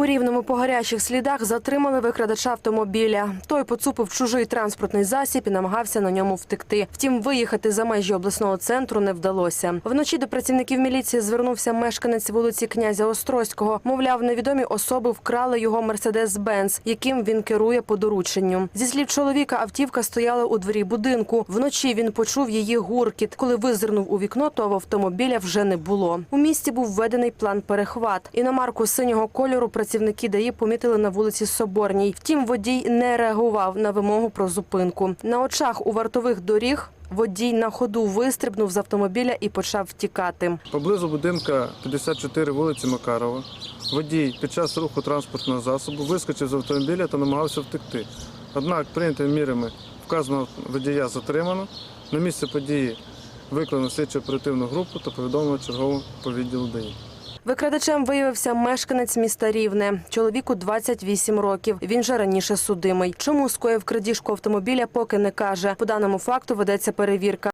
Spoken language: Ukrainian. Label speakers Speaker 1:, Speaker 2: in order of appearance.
Speaker 1: У рівному по гарячих слідах затримали викрадача автомобіля. Той поцупив чужий транспортний засіб і намагався на ньому втекти. Втім, виїхати за межі обласного центру не вдалося. Вночі до працівників міліції звернувся мешканець вулиці князя Острозького. Мовляв, невідомі особи вкрали його мерседес Бенц, яким він керує по дорученню. Зі слів чоловіка, автівка стояла у дворі будинку. Вночі він почув її гуркіт. Коли визирнув у вікно, то автомобіля вже не було. У місті був введений план перехват. Іномарку синього кольору працівники ДАІ помітили на вулиці Соборній. Втім, водій не реагував на вимогу про зупинку. На очах у вартових доріг водій на ходу вистрибнув з автомобіля і почав втікати.
Speaker 2: Поблизу будинка 54 вулиці Макарова. Водій під час руху транспортного засобу вискочив з автомобіля та намагався втекти. Однак прийнятими мірами вказаного водія затримано. На місце події викликано слідчо оперативну групу та повідомлено чергову по відділу ДАІ.
Speaker 1: Викрадачем виявився мешканець міста Рівне. Чоловіку 28 років. Він же раніше судимий. Чому скоїв крадіжку автомобіля, поки не каже. По даному факту ведеться перевірка.